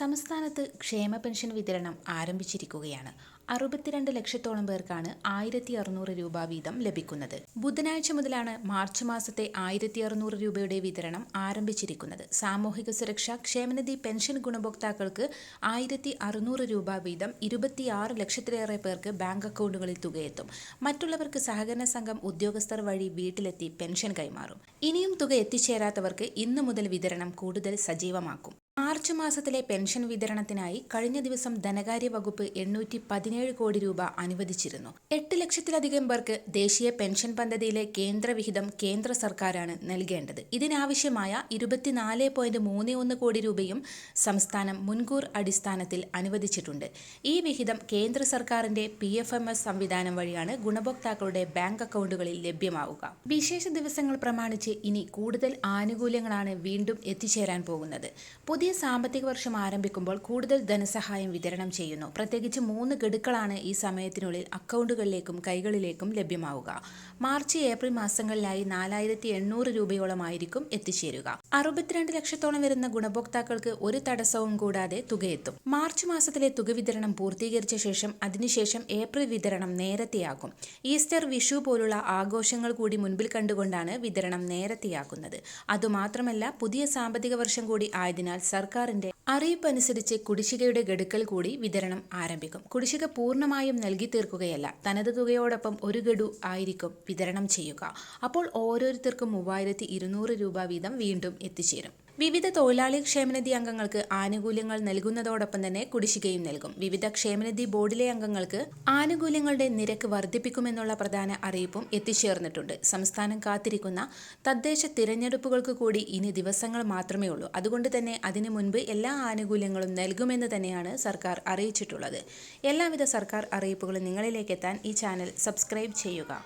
സംസ്ഥാനത്ത് ക്ഷേമ പെൻഷൻ വിതരണം ആരംഭിച്ചിരിക്കുകയാണ്. അറുപത്തിരണ്ട് ലക്ഷത്തോളം പേർക്കാണ് ആയിരത്തി അറുന്നൂറ് രൂപ വീതം ലഭിക്കുന്നത്. ബുധനാഴ്ച മുതലാണ് മാർച്ച് മാസത്തെ ആയിരത്തി അറുന്നൂറ് രൂപയുടെ വിതരണം ആരംഭിച്ചിരിക്കുന്നത്. സാമൂഹിക സുരക്ഷ ക്ഷേമനിധി പെൻഷൻ ഗുണഭോക്താക്കൾക്ക് ആയിരത്തി അറുന്നൂറ് രൂപ വീതം ഇരുപത്തിയാറ് ലക്ഷത്തിലേറെ പേർക്ക് ബാങ്ക് അക്കൗണ്ടുകളിൽ തുകയെത്തും. മറ്റുള്ളവർക്ക് സഹകരണ സംഘം ഉദ്യോഗസ്ഥർ വഴി വീട്ടിലെത്തി പെൻഷൻ കൈമാറും. ഇനിയും തുക എത്തിച്ചേരാത്തവർക്ക് ഇന്നു മുതൽ വിതരണം കൂടുതൽ സജീവമാക്കും. മാർച്ച് മാസത്തിലെ പെൻഷൻ വിതരണത്തിനായി കഴിഞ്ഞ ദിവസം ധനകാര്യ വകുപ്പ് എണ്ണൂറ്റി പതിനേഴ് കോടി രൂപ അനുവദിച്ചിരുന്നു. എട്ട് ലക്ഷത്തിലധികം പേർക്ക് ദേശീയ പെൻഷൻ പദ്ധതിയിലെ കേന്ദ്രവിഹിതം കേന്ദ്ര സർക്കാരാണ് നൽകേണ്ടത്. ഇതിനാവശ്യമായ ഇരുപത്തിനാല് പോയിന്റ് മൂന്ന് ഒന്ന് കോടി രൂപയും സംസ്ഥാനം മുൻകൂർ അടിസ്ഥാനത്തിൽ അനുവദിച്ചിട്ടുണ്ട്. ഈ വിഹിതം കേന്ദ്ര സർക്കാരിന്റെ പി എഫ് എം എസ് സംവിധാനം വഴിയാണ് ഗുണഭോക്താക്കളുടെ ബാങ്ക് അക്കൗണ്ടുകളിൽ ലഭ്യമാവുക. വിശേഷ ദിവസങ്ങൾ പ്രമാണിച്ച് ഇനി കൂടുതൽ ആനുകൂല്യങ്ങളാണ് വീണ്ടും എത്തിച്ചേരാൻ പോകുന്നത്. പുതിയ സാമ്പത്തിക വർഷം ആരംഭിക്കുമ്പോൾ കൂടുതൽ ധനസഹായം വിതരണം ചെയ്യുന്നു. പ്രത്യേകിച്ച് മൂന്ന് ഗഡുക്കളാണ് ഈ സമയത്തിനുള്ളിൽ അക്കൗണ്ടുകളിലേക്കും കൈകളിലേക്കും ലഭ്യമാവുക. മാർച്ച് ഏപ്രിൽ മാസങ്ങളിലായി നാലായിരത്തി എണ്ണൂറ് രൂപയോളമായിരിക്കും എത്തിച്ചേരുക. അറുപത്തിരണ്ട് ലക്ഷത്തോളം വരുന്ന ഗുണഭോക്താക്കൾക്ക് ഒരു തടസ്സവും കൂടാതെ തുകയെത്തും. മാർച്ച് മാസത്തിലെ തുക വിതരണം പൂർത്തീകരിച്ച ശേഷം അതിനുശേഷം ഏപ്രിൽ വിതരണം നേരത്തെയാക്കും. ഈസ്റ്റർ വിഷു പോലുള്ള ആഘോഷങ്ങൾ കൂടി മുൻപിൽ കണ്ടുകൊണ്ടാണ് വിതരണം നേരത്തെയാക്കുന്നത്. അതുമാത്രമല്ല പുതിയ സാമ്പത്തിക വർഷം കൂടി ആയതിനാൽ സർക്കാരിന്റെ അറിയിപ്പനുസരിച്ച് കുടിശ്ശികയുടെ ഗഡുക്കൾ കൂടി വിതരണം ആരംഭിക്കും. കുടിശ്ശിക പൂർണമായും നൽകി തീർക്കുകയല്ല. തനത് തുകയോടൊപ്പം ഒരു ഗഡു ആയിരിക്കും വിതരണം ചെയ്യുക. അപ്പോൾ ഓരോരുത്തർക്കും മൂവായിരത്തി രൂപ വീതം വീണ്ടും എത്തിച്ചേരും. വിവിധ തൊഴിലാളി ക്ഷേമനിധി അംഗങ്ങൾക്ക് ആനുകൂല്യങ്ങൾ നൽകുന്നതോടൊപ്പം തന്നെ കുടിശ്ശികയും നൽകും. വിവിധ ക്ഷേമനിധി ബോർഡിലെ അംഗങ്ങൾക്ക് ആനുകൂല്യങ്ങളുടെ നിരക്ക് വർദ്ധിപ്പിക്കുമെന്നുള്ള പ്രധാന അറിയിപ്പും എത്തിച്ചേർന്നിട്ടുണ്ട്. സംസ്ഥാനം കാത്തിരിക്കുന്ന തദ്ദേശ തിരഞ്ഞെടുപ്പുകൾക്ക് കൂടി ഇനി ദിവസങ്ങൾ മാത്രമേ ഉള്ളൂ. അതുകൊണ്ട് തന്നെ അതിനു മുൻപ് എല്ലാ ആനുകൂല്യങ്ങളും നൽകുമെന്ന് തന്നെയാണ് സർക്കാർ അറിയിച്ചിട്ടുള്ളത്. എല്ലാവിധ സർക്കാർ അറിയിപ്പുകളും നിങ്ങളിലേക്ക് എത്താൻ ഈ ചാനൽ സബ്സ്ക്രൈബ് ചെയ്യുക.